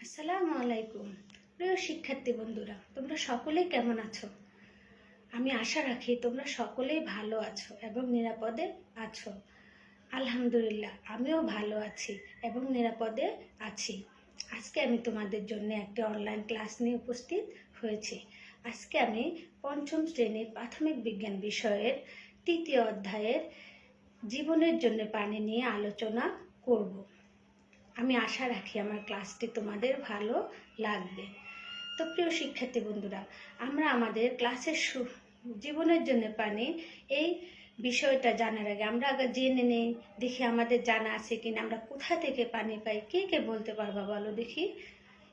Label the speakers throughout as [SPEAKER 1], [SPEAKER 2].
[SPEAKER 1] আসসালামু আলাইকুম। প্রিয় শিক্ষার্থী বন্ধুরা, তোমরা সকলেই কেমন আছো? আমি আশা রাখি তোমরা সকলেই ভালো আছো এবং নিরাপদে আছো। আলহামদুলিল্লাহ, আমিও ভালো আছি এবং নিরাপদে আছি। আজকে আমি তোমাদের জন্য একটি অনলাইন ক্লাস নিয়ে উপস্থিত হয়েছি। আজকে আমি পঞ্চম শ্রেণির প্রাথমিক বিজ্ঞান বিষয়ের তৃতীয় অধ্যায়ের জীবনের জন্য পানি নিয়ে আলোচনা করব। আমি আশা রাখি আমার ক্লাসটি তোমাদের ভালো লাগবে। তো প্রিয় শিক্ষার্থী বন্ধুরা, আমরা আমাদের ক্লাসের শু- জীবনের জন্য পানি এই বিষয়টা জানার আগে আমরা আগে জেনে নেই, দেখি আমাদের জানা আছে কি না আমরা কোথা থেকে পানি পাই, কে কে বলতে পারবা বলো দেখি?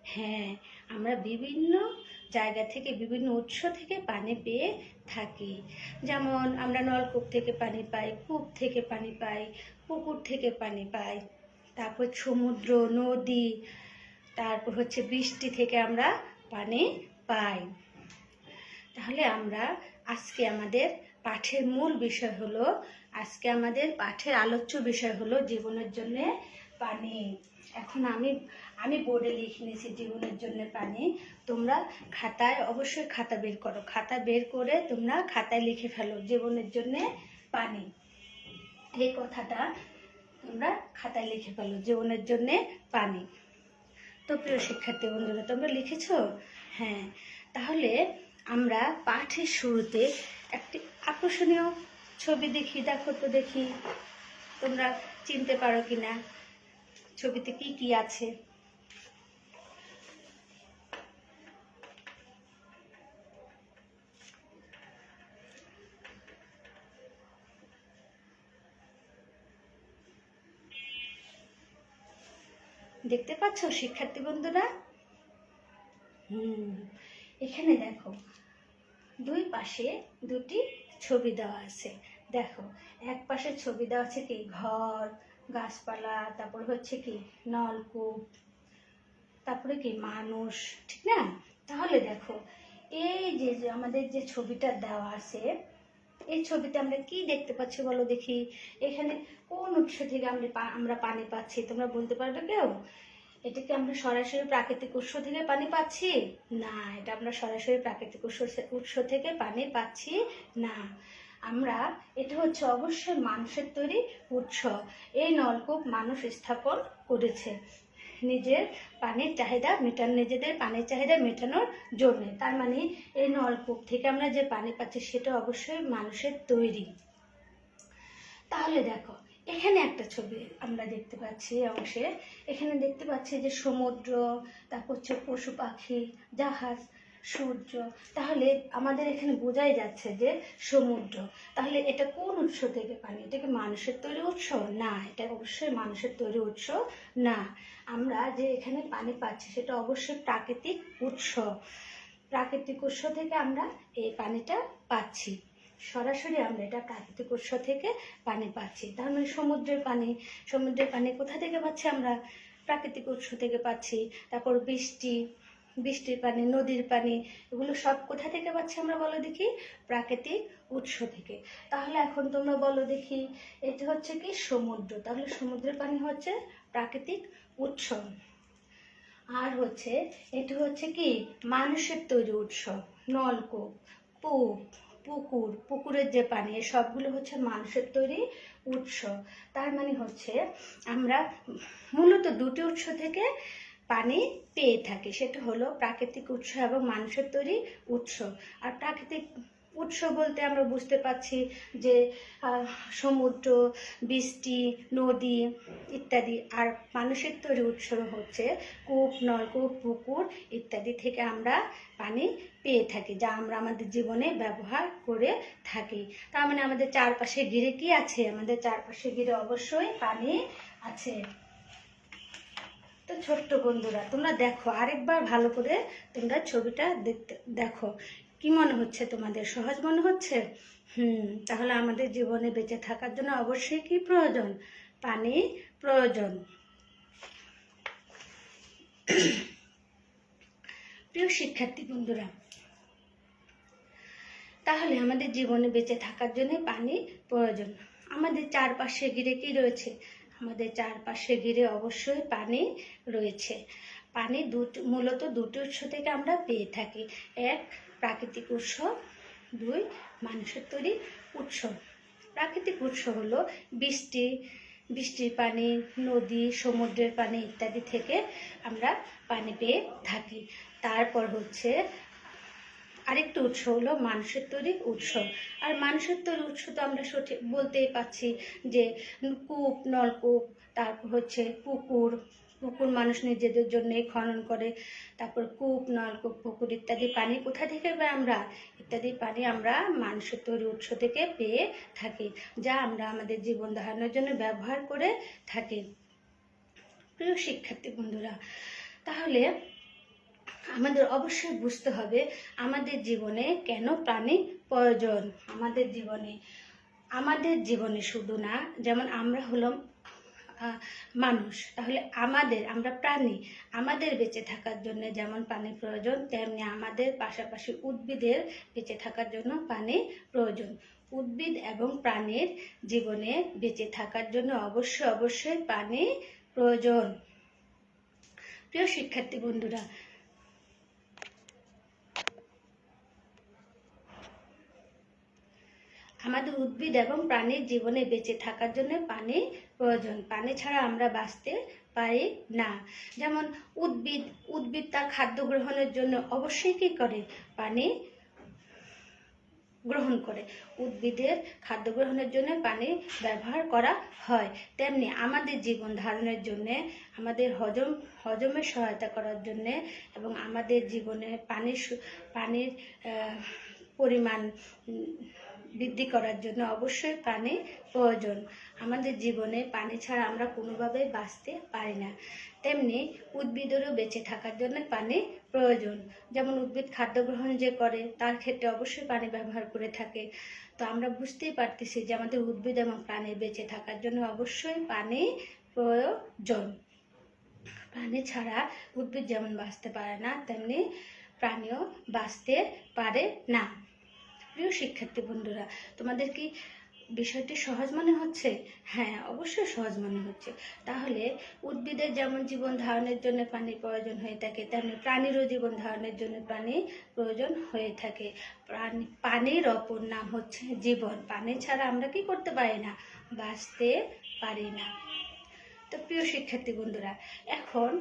[SPEAKER 1] হ্যাঁ আমরা বিভিন্ন জায়গা থেকে, বিভিন্ন উৎস থেকে পানি পেয়ে থাকি। যেমন আমরা নলকূপ থেকে পানি পাই, কূপ থেকে পানি পাই, পুকুর থেকে পানি পাই তারপর সমুদ্র, নদী, তারপর হচ্ছে বৃষ্টি থেকে আমরা পানি পাই। তাহলে আমরা আজকে আমাদের পাঠের মূল বিষয় হলো, আজকে আমাদের পাঠের আলোচ্য বিষয় হলো জীবনের জন্য পানি। এখন আমি আমি বোর্ডে লিখে নিয়েছি জীবনের জন্য পানি। তোমরা খাতায় অবশ্যই খাতা বের করো। খাতা বের করে তোমরা খাতায় লিখে ফেলো, জীবনের জন্য পানি। এই কথাটা তোমরা খাতায় লিখে ফেলো জীবনের জন্যে পানি। তো প্রিয় শিক্ষার্থী বন্ধুরা, তোমরা লিখেছ? হ্যাঁ তাহলে আমরা পাঠের শুরুতে একটি আকর্ষণীয় ছবি দেখি, দেখো তো দেখি। তোমরা চিনতে পারো কিনা? ছবিতে কি কি আছে? দেখতে পাচ্ছ শিক্ষার্থী বন্ধুরা? হুম, এখানে দেখো, দুই পাশে দুটি ছবি দেওয়া আছে। দেখো, এক পাশে ছবি দেওয়া আছে কি ঘর, গাছপালা, তারপর হচ্ছে কি নলকূপ, তারপরে কি মানুষ, ঠিক না? তাহলে দেখো, এই যে আমাদের যে ছবিটা দেওয়া আছে, এই ছবিতে আমরা কি দেখতে পাচ্ছি বলো দেখি? এখানে কোন উৎস থেকে আমরা আমরা পানি পাচ্ছি? তোমরা বলতে পারবে কেউ? এটা কি আমরা সরাসরি প্রাকৃতিক উৎস থেকে পানি পাচ্ছি? না, এটা আমরা সরাসরি প্রাকৃতিক উৎস উৎস থেকে পানি পাচ্ছি না। আমরা, এটা হচ্ছে অবশ্যই মানুষের তৈরি উৎস। এই নলকূপ মানুষ স্থাপন করেছে। নিজের পানির চাহিদা মেটান, নিজেদের পানির চাহিদা মেটানোর জন্য। তার মানে এই নলকূপ থেকে আমরা যে পানি পাচ্ছি, সেটা অবশ্যই মানুষের তৈরি। তাহলে দেখো এখানে একটা ছবি আমরা দেখতে পাচ্ছি অংশে। এখানে দেখতে পাচ্ছি যে সমুদ্র, তারপর হচ্ছে পশু পাখি, জাহাজ, সূর্য। তাহলে আমাদের এখানে বোঝাই যাচ্ছে যে সমুদ্র। তাহলে এটা কোন উৎস থেকে পানি? এটা কি মানুষের তৈরি উৎস? না, এটা অবশ্যই মানুষের তৈরি উৎস না। আমরা যে এখানে পানি পাচ্ছি সেটা অবশ্যই প্রাকৃতিক উৎস। প্রাকৃতিক উৎস থেকে আমরা এই পানিটা পাচ্ছি। সরাসরি আমরা এটা প্রাকৃতিক উৎস থেকে পানি পাচ্ছি। তার মানে সমুদ্রের পানি সমুদ্রের পানি কোথা থেকে পাচ্ছি আমরা? প্রাকৃতিক উৎস থেকে পাচ্ছি। তারপর বৃষ্টি, বৃষ্টির পানি, নদীর পানি, এগুলো সব কোথা থেকে পাচ্ছি আমরা বলো দেখি? প্রাকৃতিক উৎস থেকে। তাহলে এখন তোমরা বলো দেখি, এটা হচ্ছে কি সমুদ্র? তাহলে সমুদ্রের পানি হচ্ছে প্রাকৃতিক উৎস। আর হচ্ছে, এটা হচ্ছে কি? মানুষের তৈরি উৎস, নলকূপ, কূপ। পুকুর, পুকুরের যে পানি সবগুলো হচ্ছে মানুষের তৈরি উৎস। তার মানে হচ্ছে আমরা মূলত দুটি উৎস থেকে পানি পেয়ে থাকি, সেটা হলো প্রাকৃতিক উৎস এবং মানুষের তৈরি উৎস। আর প্রাকৃতিক উৎস বলতে আমরা বুঝতে পারছি যে সমুদ্র, বৃষ্টি, নদী ইত্যাদি। আর মানুষের তৈরি উৎস হচ্ছে কূপ, নলকূপ, পুকুর ইত্যাদি থেকে আমরা পানি পেয়ে থাকি, যা আমরা আমাদের জীবনে ব্যবহার করে থাকি। তার মানে আমাদের চারপাশে ঘিরে কি আছে? আমাদের চারপাশে ঘিরে অবশ্যই পানি আছে। তো ছোট্ট বন্ধুরা, তোমরা দেখো, আরেকবার ভালো করে তোমরা ছবিটা দেখতে, দেখো। কি মনে হচ্ছে তোমাদের? সহজ মনে হচ্ছে? হুম, তাহলে আমাদের জীবনে বেঁচে থাকার জন্য অবশ্যই কি প্রয়োজন? পানি প্রয়োজন। প্রিয় শিক্ষার্থী বন্ধুরা, তাহলে আমাদের জীবনে বেঁচে থাকার জন্য পানি প্রয়োজন। আমাদের চারপাশে ঘিরে কি রয়েছে? আমাদের চারপাশে ঘিরে অবশ্যই পানি রয়েছে। পানি দুটি, মূলত দুটি উৎস থেকে আমরা পেয়ে থাকি। এক প্রাকৃতিক উৎস দুই, মানুষের তৈরি উৎস। প্রাকৃতিক উৎস হলো বৃষ্টি, বৃষ্টির পানি, নদী, সমুদ্রের পানি ইত্যাদি থেকে আমরা পানি পেয়ে থাকি। তারপর হচ্ছে আরেকটি উৎস হলো মানুষের তৈরি উৎস। আর মানুষের তৈরি উৎস তো আমরা সঠিক বলতেই পাচ্ছি যে কূপ, নলকূপ, তারপর হচ্ছে পুকুর পুকুর মানুষ নিজেদের জন্যই খনন করে, তারপর কূপ, নলকূপ, পুকুর ইত্যাদি পানি কোথা থেকে পাই আমরা? ইত্যাদি পানি আমরা মানুষের তৈরি উৎস থেকে পেয়ে থাকি, যা আমরা আমাদের জীবন ধারণের জন্য ব্যবহার করে থাকি। প্রিয় শিক্ষার্থী বন্ধুরা, তাহলে আমাদের অবশ্যই বুঝতে হবে আমাদের জীবনে কেন প্রাণী প্রয়োজন? আমাদের জীবনে আমাদের জীবনে শুধু না, যেমন আমরা হলাম মানুষ। তাহলে আমাদের, আমরা প্রাণী, আমাদের বেঁচে থাকার জন্য যেমন পানি প্রয়োজন, তেমনি আমাদের পাশাপাশি উদ্ভিদের বেঁচে থাকার জন্য পানি প্রয়োজন। উদ্ভিদ এবং প্রাণীর জীবনে বেঁচে থাকার জন্য অবশ্যই অবশ্যই পানি প্রয়োজন। প্রিয় শিক্ষার্থী বন্ধুরা আমাদের উদ্ভিদ এবং প্রাণীর জীবনে বেঁচে থাকার জন্য পানি প্রয়োজন। পানি ছাড়া আমরা বাঁচতে পারি না। যেমন উদ্ভিদ উদ্ভিদ তার খাদ্য গ্রহণের জন্য অবশ্যই কি করে? পানি গ্রহণ করে। উদ্ভিদের খাদ্য গ্রহণের জন্য পানি ব্যবহার করা হয়। তেমনি আমাদের জীবন ধারণের জন্য, আমাদের হজম, হজমে সহায়তা করার জন্য এবং আমাদের জীবনে পানির পানির পরিমাণ বৃদ্ধি করার জন্য অবশ্যই পানি প্রয়োজন। আমাদের জীবনে পানি ছাড়া আমরা কোনোভাবেই বাঁচতে পারি না। তেমনি উদ্ভিদেরও বেঁচে থাকার জন্য পানি প্রয়োজন। যেমন উদ্ভিদ খাদ্য গ্রহণ যে করে, তার ক্ষেত্রে অবশ্যই পানি ব্যবহার করে থাকে। তো আমরা বুঝতেই পারতেছি যে আমাদের উদ্ভিদ এবং প্রাণী বেঁচে থাকার জন্য অবশ্যই পানি প্রয়োজন। পানি ছাড়া উদ্ভিদ যেমন বাঁচতে পারে না, তেমনি প্রাণীও বাঁচতে পারে না। প্রিয় শিক্ষার্থী বন্ধুরা, তোমাদের কি বিষয়টি সহজ মনে হচ্ছে? হ্যাঁ অবশ্যই সহজ মনে হচ্ছে। তাহলে উদ্ভিদের যেমন জীবন ধারণের জন্য পানির প্রয়োজন হয়ে থাকে, তেমনি প্রাণীরও জীবন ধারণের জন্য পানি প্রয়োজন হয়ে থাকে। প্রাণী, পানির অপর নাম হচ্ছে জীবন। পানি ছাড়া আমরা কি করতে পারি না? বাঁচতে পারি না। তো প্রিয় শিক্ষার্থী বন্ধুরা, এখন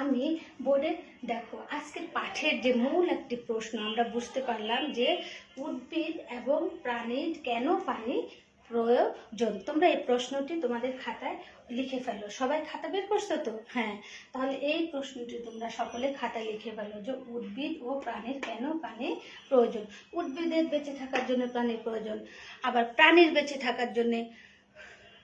[SPEAKER 1] আমি বোর্ডে দেখো, আজকের পাঠের যে মূল একটি প্রশ্ন, আমরা বুঝতে পারলাম যে উদ্ভিদ এবং প্রাণীর কেন পানি প্রয়োজন? তোমরা এই প্রশ্নটি তোমাদের খাতায় লিখে ফেলো। সবাই খাতা বের করছ তো? হ্যাঁ তাহলে এই প্রশ্নটি তোমরা সকলে খাতায় লিখে ফেলো যে উদ্ভিদ ও প্রাণীর কেন পানি প্রয়োজন? উদ্ভিদের বেঁচে থাকার জন্য পানির প্রয়োজন, আবার প্রাণীর বেঁচে থাকার জন্যে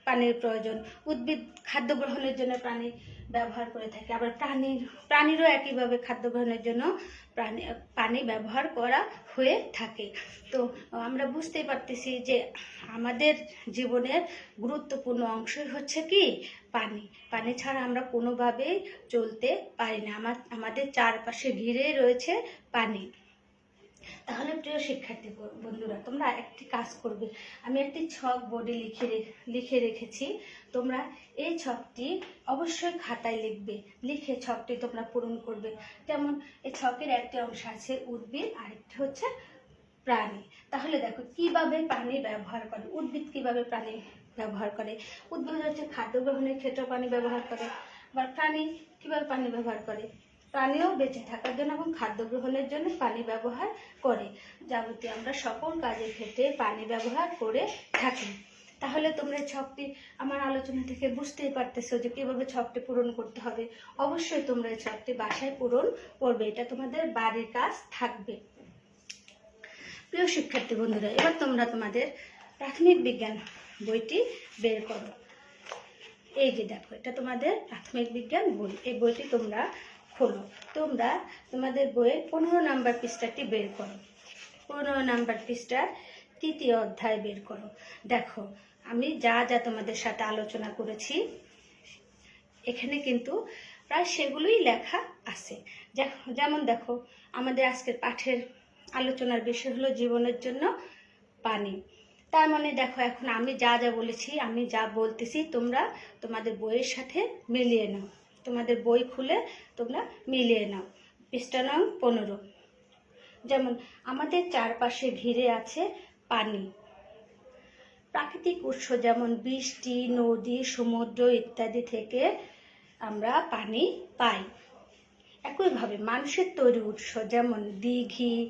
[SPEAKER 1] পানির প্রয়োজন, উদ্ভিদ খাদ্য গ্রহণের জন্য পানি ব্যবহার করে থাকে। আবার প্রাণীর, প্রাণীরও একইভাবে খাদ্য গ্রহণের জন্য প্রাণী, পানি ব্যবহার করা হয়ে থাকে। তো আমরা বুঝতেই পারতেছি যে আমাদের জীবনের গুরুত্বপূর্ণ অংশই হচ্ছে কি? পানি। পানি ছাড়া আমরা কোনোভাবেই চলতে পারি না। আমার আমাদের চারপাশে ঘিরে রয়েছে পানি। তাহলে প্রিয় শিক্ষার্থী বন্ধুরা, তোমরা একটি কাজ করবে। আমি একটি ছক বোর্ডে লিখে লিখে রেখেছি। তোমরা এই ছকটি অবশ্যই খাতায় লিখবে। লিখে ছকটি তোমরা পূরণ করবে। যেমন এই ছকের একটি অংশ আছে উদ্ভিদ, আরেকটি হচ্ছে প্রাণী। তাহলে দেখো, কীভাবে পানি ব্যবহার করে? উদ্ভিদ কীভাবে প্রাণী ব্যবহার করে? উদ্ভিদ হচ্ছে খাদ্য গ্রহণের ক্ষেত্রে পানি ব্যবহার করে। বা প্রাণী কীভাবে পানি ব্যবহার করে? প্রাণীও বেঁচে থাকার জন্য এবং খাদ্য গ্রহণের জন্য পানি ব্যবহার করে, যাবতীয় আমরা সকল কাজের ক্ষেত্রে পানি ব্যবহার করে থাকি। তাহলে তোমরা ছকটি আমার আলোচনা থেকে বুঝতেই পারতেছো যে কীভাবে ছকটি পূরণ করতে হবে। অবশ্যই তোমরা এই ছকটি বাসায় পূরণ করবে, এটা তোমাদের বাড়ির কাজ থাকবে। প্রিয় শিক্ষার্থী বন্ধুরা, এবার তোমরা তোমাদের প্রাথমিক বিজ্ঞান বইটি বের করো। এই যে দেখো, এটা তোমাদের প্রাথমিক বিজ্ঞান বই। এই বইটি তোমরা খোলো। তোমরা তোমাদের বইয়ের পনেরো নাম্বার পৃষ্ঠাটি বের করো। পনেরো নাম্বার পৃষ্ঠার তৃতীয় অধ্যায় বের করো। দেখো, আমি যা যা তোমাদের সাথে আলোচনা করেছি, এখানে কিন্তু প্রায় সেগুলোই লেখা আছে। যেমন দেখো, আমাদের আজকের পাঠের আলোচনার বিষয় হলো জীবনের জন্য পানি। তার মানে দেখো, এখন আমি যা যা বলেছি, আমি যা বলতেছি, তোমরা তোমাদের বইয়ের সাথে মিলিয়ে নাও। তোমাদের বই খুলে তোমরা মিলিয়ে নাও। পৃষ্ঠা নং পনেরো। যেমন, আমাদের চারপাশে ঘিরে আছে পানি। প্রাকৃতিক উৎস যেমন বৃষ্টি, নদী, সমুদ্র ইত্যাদি থেকে আমরা পানি পাই। একইভাবে মানুষের তৈরি উৎস যেমন দিঘি,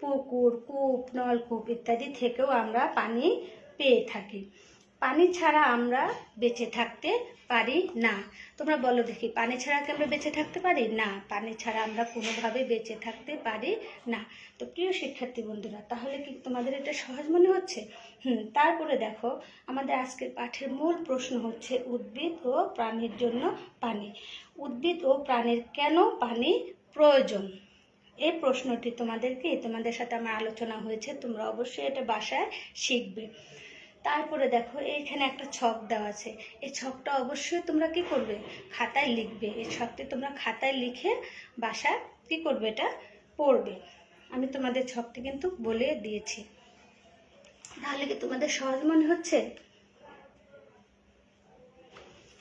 [SPEAKER 1] পুকুর, কূপ, নলকূপ ইত্যাদি থেকেও আমরা পানি পেয়ে থাকি। পানি ছাড়া আমরা বেঁচে থাকতে পারি না। তোমরা বলো দেখি, পানি ছাড়া কি আমরা বেঁচে থাকতে পারি? না, পানি ছাড়া আমরা কোনোভাবে বেঁচে থাকতে পারি না। তো প্রিয় শিক্ষার্থী বন্ধুরা, তাহলে কি তোমাদের এটা সহজ মনে হচ্ছে? হুম, তারপরে দেখো, আমাদের আজকের পাঠের মূল প্রশ্ন হচ্ছে উদ্ভিদ ও প্রাণীর জন্য পানি। উদ্ভিদ ও প্রাণীর কেন পানি প্রয়োজন? এই প্রশ্নটি তোমাদেরকে, তোমাদের সাথে আমার আলোচনা হয়েছে, তোমরা অবশ্যই এটা বাসায় শিখবে। তারপরে দেখো, এইখানে একটা ছক দেওয়া আছে। এই ছকটা অবশ্যই তোমরা কি করবে? খাতায় লিখবে। এই ছকটি তোমরা খাতায় লিখে বাসায় কি করবে? এটা পড়বে। আমি তোমাদের ছকটি কিন্তু বলে দিয়েছি। তাহলে কি তোমাদের সহজ মনে হচ্ছে?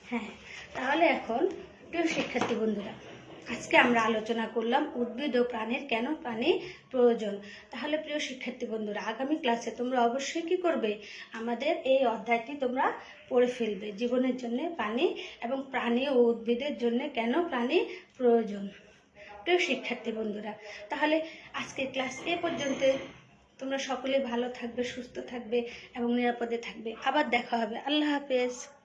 [SPEAKER 1] হ্যাঁ। তাহলে এখন প্রিয় শিক্ষার্থী বন্ধুরা আজকে আমরা আলোচনা করলাম উদ্ভিদ ও প্রাণীর কেন পানি প্রয়োজন। তাহলে প্রিয় শিক্ষার্থী বন্ধুরা, আগামী ক্লাসে তোমরা অবশ্যই কি করবে? আমাদের এই অধ্যায়টি তোমরা পড়ে ফেলবে। জীবনের জন্য পানি এবং প্রাণী ও উদ্ভিদের জন্য কেন প্রাণী প্রয়োজন? প্রিয় শিক্ষার্থী বন্ধুরা, তাহলে আজকের ক্লাস এ পর্যন্ত। তোমরা সকলে ভালো থাকবে, সুস্থ থাকবে এবং নিরাপদে থাকবে। আবার দেখা হবে। আল্লাহ হাফেজ।